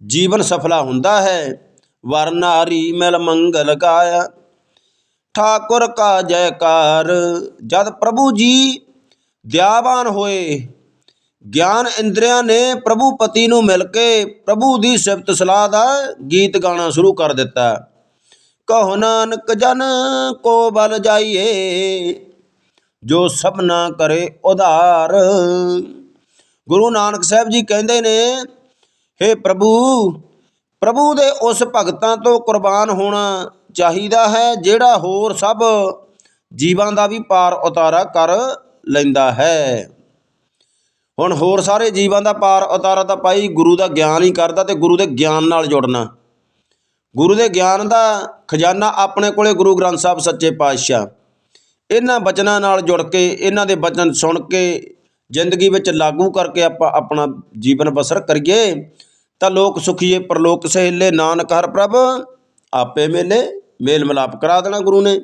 ਜੀਵਨ ਸਫਲਾ ਹੁੰਦਾ ਹੈ। ਵਰਨਾਰੀ ਮਿਲ ਮੰਗਲ ਗਾਇਆ। ਠਾਕੁਰ ਕਾ ਜੈਕਾਰ, ਜਦ ਪ੍ਰਭੂ ਜੀ ਦਿਆਵਾਨ ਹੋਏ, ਗਿਆਨ ਇੰਦਰੀਆਂ ਨੇ ਪ੍ਰਭੂ ਪਤੀ ਨੂੰ ਮਿਲ ਕੇ ਪ੍ਰਭੂ ਦੀ ਸਿਫਤ ਸਲਾਹ ਦਾ ਗੀਤ ਗਾਣਾ ਸ਼ੁਰੂ ਕਰ ਦਿੱਤਾ। ਕਹੋ ਨਾਨਕ ਜਨ ਕੋ ਬਲ ਜਾਈਏ, ਜੋ ਸਭਨਾ ਕਰੇ ਉਧਾਰ। ਗੁਰੂ ਨਾਨਕ ਸਾਹਿਬ ਜੀ ਕਹਿੰਦੇ ਨੇ हे ਪ੍ਰਭੂ ਪ੍ਰਭੂ ਦੇ ਉਸ ਭਗਤਾਂ ਤੋਂ ਕੁਰਬਾਨ ਹੋਣਾ ਚਾਹੀਦਾ ਹੈ, ਜਿਹੜਾ ਹੋਰ ਸਭ ਜੀਵਾਂ ਦਾ ਵੀ ਪਾਰ ਉਤਾਰਾ ਕਰ ਲੈਂਦਾ ਹੈ। ਹੁਣ ਹੋਰ ਸਾਰੇ ਜੀਵਾਂ ਦਾ ਪਾਰ ਉਤਾਰਾ ਤਾਂ ਪਾਈ ਗੁਰੂ ਦਾ ਗਿਆਨ ਹੀ ਕਰਦਾ ਤੇ ਗੁਰੂ ਦੇ ਗਿਆਨ ਨਾਲ ਜੁੜਨਾ। ਗੁਰੂ ਦੇ ਗਿਆਨ ਦਾ ਖਜ਼ਾਨਾ ਆਪਣੇ ਕੋਲੇ ਗੁਰੂ ਗ੍ਰੰਥ ਸਾਹਿਬ ਸੱਚੇ ਪਾਤਸ਼ਾਹ। ਇਹਨਾਂ ਬਚਨਾਂ ਨਾਲ ਜੁੜ ਕੇ, ਇਹਨਾਂ ਦੇ ਬਚਨ ਸੁਣ ਕੇ, ਜ਼ਿੰਦਗੀ ਵਿੱਚ ਲਾਗੂ ਕਰਕੇ ਆਪਾਂ ਆਪਣਾ ਜੀਵਨ ਬਸਰ ਕਰੀਏ। ਤਾਂ ਲੋਕ ਸੁਖੀਏ, ਪਰਲੋਕ ਸਹਿਲੇ, ਨਾਨਕ ਹਰ ਪ੍ਰਭ, ਆਪੇ ਮੇਲੇ, ਮੇਲ ਮਿਲਾਪ ਕਰਾ ਦੇਣਾ ਗੁਰੂ ਨੇ।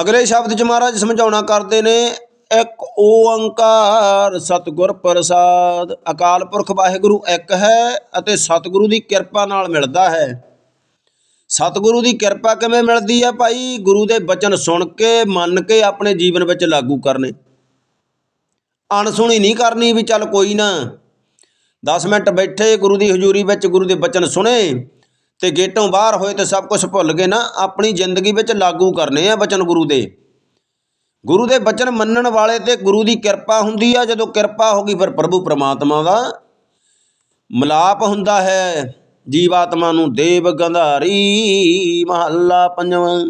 ਅਗਲੇ ਸ਼ਬਦ ਚ ਮਹਾਰਾਜ ਸਮਝਾਉਣਾ ਕਰਦੇ ਨੇ, ਇੱਕ ਓੰਕਾਰ ਸਤਿਗੁਰ ਪ੍ਰਸਾਦ। ਅਕਾਲ ਪੁਰਖ ਵਾਹਿਗੁਰੂ ਇੱਕ ਹੈ ਅਤੇ ਸਤਿਗੁਰੂ ਦੀ ਕਿਰਪਾ ਨਾਲ ਮਿਲਦਾ ਹੈ। ਸਤਿਗੁਰੂ ਦੀ ਕਿਰਪਾ ਕਿਵੇਂ ਮਿਲਦੀ ਹੈ ਭਾਈ? ਗੁਰੂ ਦੇ ਬਚਨ ਸੁਣ ਕੇ, ਮੰਨ ਕੇ ਆਪਣੇ ਜੀਵਨ ਵਿੱਚ ਲਾਗੂ ਕਰਨੇ। ਅਣਸੁਣੀ ਨਹੀਂ ਕਰਨੀ ਵੀ ਚੱਲ ਕੋਈ ਨਾ। 10 ਮਿੰਟ ਬੈਠੇ, ਗੁਰੂ ਦੀ ਹਜ਼ੂਰੀ ਵਿੱਚ ਗੁਰੂ ਦੇ ਬਚਨ ਸੁਣੇ ਤੇ ਗੇਟੋਂ ਬਾਹਰ ਹੋਏ ਤੇ ਸਭ ਕੁਝ ਭੁੱਲ ਗਏ ਨਾ, ਆਪਣੀ ਜ਼ਿੰਦਗੀ ਵਿੱਚ ਲਾਗੂ ਕਰਨੇ ਆ ਬਚਨ ਗੁਰੂ ਦੇ। ਗੁਰੂ ਦੇ ਬਚਨ ਮੰਨਣ ਵਾਲੇ ਤੇ ਗੁਰੂ ਦੀ ਕਿਰਪਾ ਹੁੰਦੀ ਆ, ਜਦੋਂ ਕਿਰਪਾ ਹੋ ਗਈ ਫਿਰ ਪ੍ਰਭੂ ਪ੍ਰਮਾਤਮਾ ਦਾ ਮਲਾਪ ਹੁੰਦਾ ਹੈ। ਜੀਵਾਤਮਾ ਨੂੰ ਦੇਵ ਗੰਧਾਰੀ ਮਹੱਲਾ ਪੰਜਵਾਂ।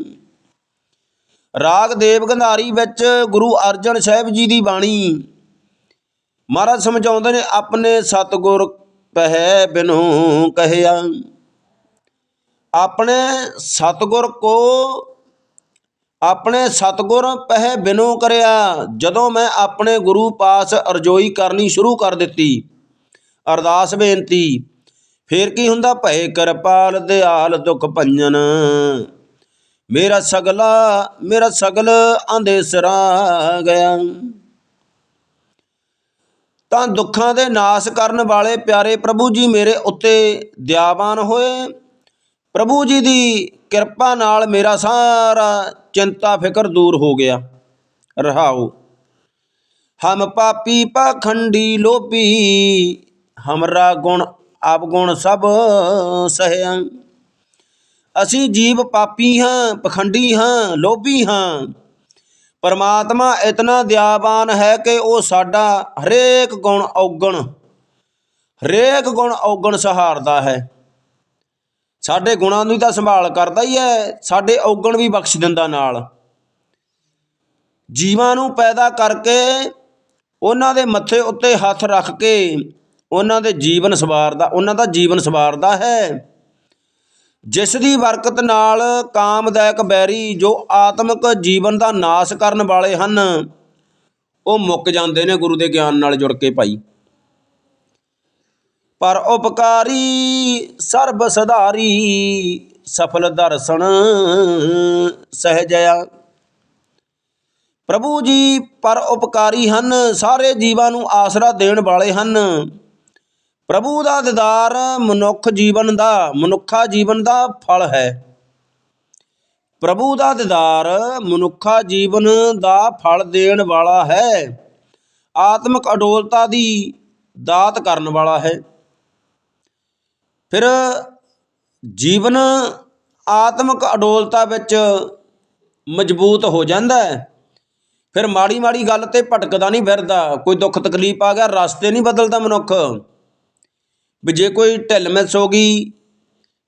ਰਾਗ ਦੇਵ ਗੰਧਾਰੀ ਵਿੱਚ ਗੁਰੂ ਅਰਜਨ ਸਾਹਿਬ ਜੀ ਦੀ ਬਾਣੀ ਮਹਾਰਾਜ ਸਮਝਾਉਂਦੇ ਨੇ, ਆਪਣੇ ਸਤਗੁਰ ਪਹਿ ਬਿਨੂ ਕਹਿਆ। ਆਪਣੇ ਸਤਗੁਰ ਕੋ, ਆਪਣੇ ਸਤਗੁਰ ਪਹਿ ਬਿਨੂ ਕਰਿਆ। ਜਦੋਂ ਮੈਂ ਆਪਣੇ ਗੁਰੂ ਪਾਸ ਅਰਜ਼ੋਈ ਕਰਨੀ ਸ਼ੁਰੂ ਕਰ ਦਿੱਤੀ, ਅਰਦਾਸ ਬੇਨਤੀ, ਫੇਰ ਕੀ ਹੁੰਦਾ? ਭਏ ਕਿਰਪਾਲ, ਦਿਆਲ, ਦੁਖ ਭੰਜਨ। ਮੇਰਾ ਸਗਲਾ, ਮੇਰਾ ਸਗਲ ਆਂਦੇ ਸਰਾ ਗਿਆ। ਤਾਂ ਦੁੱਖਾਂ ਦੇ ਨਾਸ ਕਰਨ ਵਾਲੇ ਪਿਆਰੇ ਪ੍ਰਭੂ ਜੀ ਮੇਰੇ ਉੱਤੇ ਦਿਆਵਾਨ ਹੋਏ। ਪ੍ਰਭੂ ਜੀ ਦੀ ਕਿਰਪਾ ਨਾਲ ਮੇਰਾ ਸਾਰਾ ਚਿੰਤਾ, ਫਿਕਰ ਦੂਰ ਹੋ ਗਿਆ। ਰਹਾਓ। ਹਮ ਪਾਪੀ ਪਖੰਡੀ ਲੋਭੀ, ਹਮਰਾ ਗੁਣ ਆਪਗੁਣ ਸਭ ਸਹਿਆ। ਅਸੀਂ ਜੀਵ ਪਾਪੀ ਹਾਂ, ਪਖੰਡੀ ਹਾਂ, ਲੋਭੀ ਹਾਂ। ਪਰਮਾਤਮਾ ਇਤਨਾ ਦਿਆਵਾਨ ਹੈ ਕਿ ਉਹ ਸਾਡਾ ਹਰੇਕ ਗੁਣ ਔਗਣ, ਹਰੇਕ ਗੁਣ ਔਗਣ ਸਹਾਰਦਾ ਹੈ। ਸਾਡੇ ਗੁਣਾਂ ਨੂੰ ਤਾਂ ਸੰਭਾਲ ਕਰਦਾ ਹੀ ਹੈ, ਸਾਡੇ ਔਗਣ ਵੀ ਬਖਸ਼ ਦਿੰਦਾ ਨਾਲ। ਜੀਵਾਂ ਨੂੰ ਪੈਦਾ ਕਰਕੇ ਉਹਨਾਂ ਦੇ ਮੱਥੇ ਉੱਤੇ ਹੱਥ ਰੱਖ ਕੇ ਉਹਨਾਂ ਦੇ ਜੀਵਨ ਸਵਾਰਦਾ, ਉਹਨਾਂ ਦਾ ਜੀਵਨ ਸਵਾਰਦਾ ਹੈ। ਜਿਸ ਦੀ ਬਰਕਤ ਨਾਲ ਕਾਮਦਾਇਕ ਬੈਰੀ ਜੋ ਆਤਮਿਕ ਜੀਵਨ ਦਾ ਨਾਸ਼ ਕਰਨ ਵਾਲੇ ਹਨ, ਉਹ ਮੁੱਕ ਜਾਂਦੇ ਨੇ ਗੁਰੂ ਦੇ ਗਿਆਨ ਨਾਲ ਜੁੜ ਕੇ ਭਾਈ। ਪਰ ਉਪਕਾਰੀ ਸਰਬ ਸਧਾਰੀ ਸਫਲ ਦਰਸ਼ਨ ਸਹਿਜਿਆ ਪ੍ਰਭੂ ਜੀ ਪਰ ਉਪਕਾਰੀ ਹਨ, ਸਾਰੇ ਜੀਵਾਂ ਨੂੰ ਆਸਰਾ ਦੇਣ ਵਾਲੇ ਹਨ। ਪ੍ਰਭੂ ਦਾ ਦੀਦਾਰ ਮਨੁੱਖ ਜੀਵਨ ਦਾ, ਮਨੁੱਖਾ ਜੀਵਨ ਦਾ ਫਲ ਹੈ। ਪ੍ਰਭੂ ਦਾ ਦੀਦਾਰ ਮਨੁੱਖਾ ਜੀਵਨ ਦਾ ਫਲ ਦੇਣ ਵਾਲਾ ਹੈ। ਆਤਮਿਕ ਅਡੋਲਤਾ ਦੀ ਦਾਤ ਕਰਨ ਵਾਲਾ ਹੈ। ਫਿਰ ਜੀਵਨ ਆਤਮਿਕ ਅਡੋਲਤਾ ਵਿੱਚ ਮਜ਼ਬੂਤ ਹੋ ਜਾਂਦਾ ਹੈ। ਫਿਰ ਮਾੜੀ ਮਾੜੀ ਗੱਲ ਤੇ ਭਟਕਦਾ ਨਹੀਂ ਫਿਰਦਾ। ਕੋਈ ਦੁੱਖ ਤਕਲੀਫ ਆ ਗਿਆ, ਰਸਤੇ ਨਹੀਂ ਬਦਲਦਾ ਮਨੁੱਖ। ਵੀ ਜੇ ਕੋਈ ਢਿੱਲ ਮਿਸ ਹੋ ਗਈ,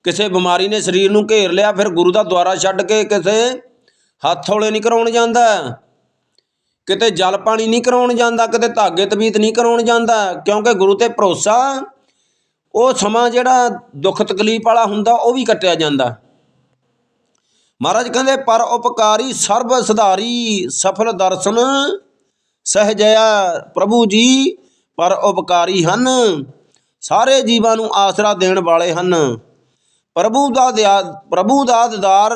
ਕਿਸੇ ਬਿਮਾਰੀ ਨੇ ਸਰੀਰ ਨੂੰ ਘੇਰ ਲਿਆ, ਫਿਰ ਗੁਰੂ ਦਾ ਦੁਆਰਾ ਛੱਡ ਕੇ ਕਿਸੇ ਹੱਥ ਹੌਲੇ ਨਹੀਂ ਕਰਾਉਣ ਜਾਂਦਾ। ਕਿਤੇ ਜਲ ਪਾਣੀ ਨਹੀਂ ਕਰਾਉਣ ਜਾਂਦਾ, ਕਿਤੇ ਧਾਗੇ ਤਬੀਤ ਨਹੀਂ ਕਰਾਉਣ ਜਾਂਦਾ, ਕਿਉਂਕਿ ਗੁਰੂ ਤੇ ਭਰੋਸਾ, ਉਹ ਸਮਾਂ ਜਿਹੜਾ ਦੁੱਖ ਤਕਲੀਫ ਵਾਲਾ ਹੁੰਦਾ, ਉਹ ਵੀ ਕੱਟਿਆ ਜਾਂਦਾ। ਮਹਾਰਾਜ ਕਹਿੰਦੇ, ਪਰ ਉਪਕਾਰੀ ਸਰਬ ਸੁਧਾਰੀ, ਸਫਲ ਦਰਸ਼ਨ ਸਹਜਿਆ ਪ੍ਰਭੂ ਜੀ, ਪਰ ਉਪਕਾਰੀ ਹਨ। ਸਾਰੇ ਜੀਵਾਂ ਨੂੰ ਆਸਰਾ ਦੇਣ ਵਾਲੇ ਹਨ। ਪ੍ਰਭੂ ਦਾ ਦਿਆ, ਪ੍ਰਭੂ ਦਾ ਦੀਦਾਰ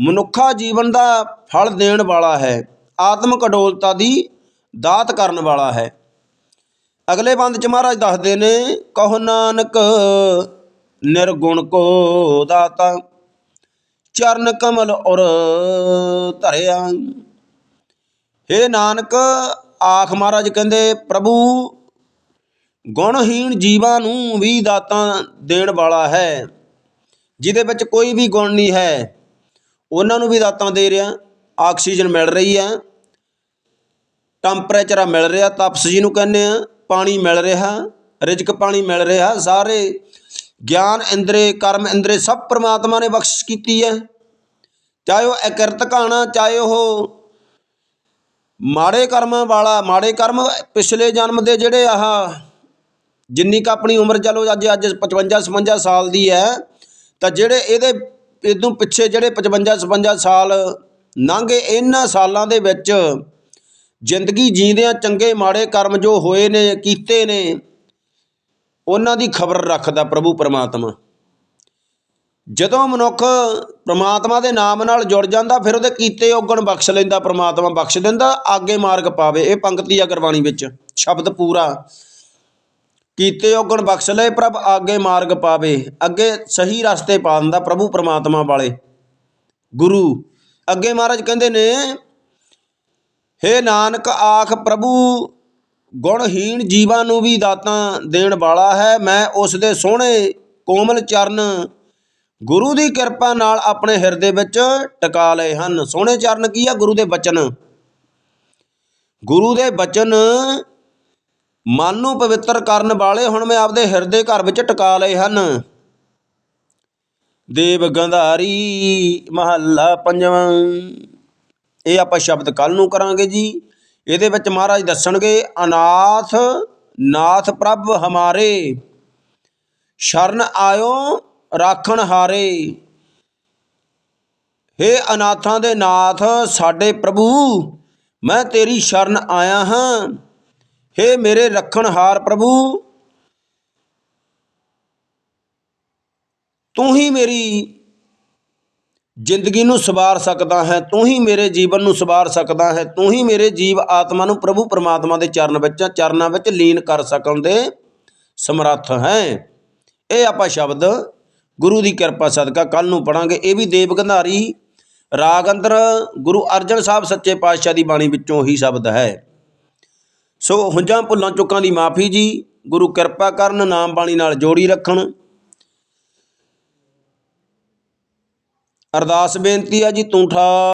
ਮਨੁੱਖਾ ਜੀਵਨ ਦਾ ਫਲ ਦੇਣ ਵਾਲਾ ਹੈ। ਆਤਮਿਕ ਅਡੋਲਤਾ ਦੀ ਦਾਤ ਕਰਨ ਵਾਲਾ ਹੈ। ਅਗਲੇ ਬੰਦ ਚ ਮਹਾਰਾਜ ਦੱਸਦੇ ਨੇ, ਕਹੋ ਨਾਨਕ ਨਿਰਗੁਣ ਕੋ ਦਾਤਾ, ਚਰਨ ਕਮਲ ਔਰ ਧਰਿਆ। ਹੇ ਨਾਨਕ, ਆਖ ਮਹਾਰਾਜ ਕਹਿੰਦੇ, ਪ੍ਰਭੂ ਗੁਣਹੀਣ ਜੀਵਾਂ ਨੂੰ ਵੀ ਦਾਤਾਂ ਦੇਣ ਵਾਲਾ ਹੈ, ਜਿਹਦੇ ਵਿੱਚ ਕੋਈ ਵੀ ਗੁਣ ਨਹੀਂ ਹੈ। ਉਹਨਾਂ ਨੂੰ ਵੀ ਦਾਤਾਂ ਦੇ ਰਿਹਾ, ਆਕਸੀਜਨ ਮਿਲ ਰਹੀ ਹੈ। ਟੈਂਪਰੇਚਰ ਮਿਲ ਰਿਹਾ ਤਪਸ ਜੀ ਨੂੰ ਕਹਿੰਦੇ ਆ ਪਾਣੀ ਮਿਲ ਰਿਹਾ, ਰਿਜਕ ਪਾਣੀ ਮਿਲ ਰਿਹਾ, ਸਾਰੇ ਗਿਆਨ ਇੰਦਰੇ, ਕਰਮ ਇੰਦਰੇ ਸਭ ਪ੍ਰਮਾਤਮਾ ਨੇ ਬਖਸ਼ਿਸ਼ ਕੀਤੀ ਹੈ। ਚਾਹੇ ਉਹ ਅਕਿਰਤ ਘਾਣਾ, ਚਾਹੇ ਉਹ ਮਾੜੇ ਕਰਮਾਂ ਵਾਲਾ, ਮਾੜੇ ਕਰਮ ਪਿਛਲੇ ਜਨਮ ਦੇ ਜਿਹੜੇ ਆਹ ਜਿੰਨੀ ਕ ਆਪਣੀ ਉਮਰ ਚਲੋ ਅੱਜ ਅੱਜ 55 56 ਸਾਲ ਦੀ ਹੈ, ਤਾਂ ਜਿਹੜੇ ਇਹਦੇ ਇਦੋਂ ਪਿੱਛੇ ਜਿਹੜੇ 55 56 ਸਾਲ ਲੰਘੇ ਇਹਨਾਂ ਸਾਲਾਂ ਦੇ ਵਿੱਚ ਜ਼ਿੰਦਗੀ ਜੀਂਦਿਆਂ ਚੰਗੇ ਮਾੜੇ ਕਰਮ ਜੋ ਹੋਏ ਨੇ, ਕੀਤੇ ਨੇ, ਉਹਨਾਂ ਦੀ ਖਬਰ ਰੱਖਦਾ ਪ੍ਰਭੂ ਪਰਮਾਤਮਾ। ਜਦੋਂ ਮਨੁੱਖ ਪ੍ਰਮਾਤਮਾ ਦੇ ਨਾਮ ਨਾਲ ਜੁੜ ਜਾਂਦਾ, ਫਿਰ ਉਹਦੇ ਕੀਤੇ ਔਗਣ ਬਖਸ਼ ਲੈਂਦਾ, ਪ੍ਰਮਾਤਮਾ ਬਖਸ਼ ਦਿੰਦਾ ਆਗੇ ਮਾਰਗ ਪਾਵੇ। ਇਹ ਪੰਕਤੀ ਆ ਗੁਰਬਾਣੀ ਵਿੱਚ ਸ਼ਬਦ ਪੂਰਾ ਕੀਤੇ ਔਗਣ ਬਖਸ਼ ਲਏ, ਪ੍ਰਭ ਆਗੇ ਮਾਰਗ ਪਾਵੇ। ਅੱਗੇ ਸਹੀ ਰਸਤੇ ਪਾ ਦਿੰਦਾ ਪ੍ਰਭੂ ਪਰਮਾਤਮਾ ਵਾਲੇ। ਗੁਰੂ ਅੱਗੇ ਮਹਾਰਾਜ ਕਹਿੰਦੇ ਨੇ, ਹੇ ਨਾਨਕ ਆਖ, ਪ੍ਰਭੂ ਗੁਣਹੀਣ ਜੀਵਾਂ ਨੂੰ ਵੀ ਦਾਤਾਂ ਦੇਣ ਵਾਲਾ ਹੈ। ਮੈਂ ਉਸ ਦੇ ਸੋਹਣੇ ਕੋਮਲ ਚਰਨ ਗੁਰੂ ਦੀ ਕਿਰਪਾ ਨਾਲ ਆਪਣੇ ਹਿਰਦੇ ਵਿੱਚ ਟਿਕਾ ਲਏ ਹਨ। ਸੋਹਣੇ ਚਰਨ ਕੀ ਆ? ਗੁਰੂ ਦੇ ਬਚਨ। ਗੁਰੂ ਦੇ ਬਚਨ ਮਨ ਨੂੰ ਪਵਿੱਤਰ ਕਰਨ ਵਾਲੇ ਹੁਣ ਮੈਂ ਆਪਦੇ ਹਿਰਦੇ ਘਰ ਵਿੱਚ ਟਿਕਾ ਲਏ ਹਨ। ਦੇਵ ਗੰਧਾਰੀ ਮਹੱਲਾ ਪੰਜਵਾਂ। ਇਹ ਆਪਾਂ ਸ਼ਬਦ ਕੱਲ ਨੂੰ ਕਰਾਂਗੇ ਜੀ। ਇਹਦੇ ਵਿੱਚ ਮਹਾਰਾਜ ਦੱਸਣਗੇ, ਅਨਾਥ, ਨਾਥ ਪ੍ਰਭ ਹਮਾਰੇ, ਸ਼ਰਨ ਆਇਓ ਰਾਖਣ ਹਾਰੇ। ਹੇ ਅਨਾਥਾਂ ਦੇ ਨਾਥ, ਸਾਡੇ ਪ੍ਰਭੂ, ਮੈਂ ਤੇਰੀ ਸ਼ਰਨ ਆਇਆ ਹਾਂ। ਹੇ ਮੇਰੇ ਰੱਖਣਹਾਰ ਪ੍ਰਭੂ, ਤੂੰ ਹੀ ਮੇਰੀ ਜ਼ਿੰਦਗੀ ਨੂੰ ਸਵਾਰ ਸਕਦਾ ਹੈ, ਤੂੰ ਹੀ ਮੇਰੇ ਜੀਵਨ ਨੂੰ ਸਵਾਰ ਸਕਦਾ ਹੈ, ਤੂੰ ਹੀ ਮੇਰੇ ਜੀਵ ਆਤਮਾ ਨੂੰ ਪ੍ਰਭੂ ਪਰਮਾਤਮਾ ਦੇ ਚਰਨ ਵਿੱਚ, ਚਰਨਾਂ ਵਿੱਚ ਲੀਨ ਕਰ ਸਕਣ ਦੇ ਸਮਰੱਥ ਹੈ। ਇਹ ਆਪਾਂ ਸ਼ਬਦ ਗੁਰੂ ਦੀ ਕਿਰਪਾ ਸਦਕਾ ਕੱਲ ਨੂੰ ਪੜਾਂਗੇ ਇਹ ਵੀ ਦੇਵ ਗੰਧਾਰੀ ਰਾਗ ਅੰਦਰ ਗੁਰੂ ਅਰਜਨ ਸਾਹਿਬ ਸੱਚੇ ਪਾਤਸ਼ਾਹ ਦੀ ਬਾਣੀ ਵਿੱਚੋਂ ਹੀ ਸ਼ਬਦ ਹੈ। ਸੋ ਹੁੰਜਾਂ ਭੁੱਲਾਂ ਚੁੱਕਾਂ ਦੀ ਮਾਫੀ ਜੀ, ਗੁਰੂ ਕਿਰਪਾ ਕਰਨ, ਨਾਮ ਬਾਣੀ ਨਾਲ ਜੋੜੀ ਰੱਖਣ। ਅਰਦਾਸ ਬੇਨਤੀ ਆ ਜੀ, ਤੂੰ ਠਾ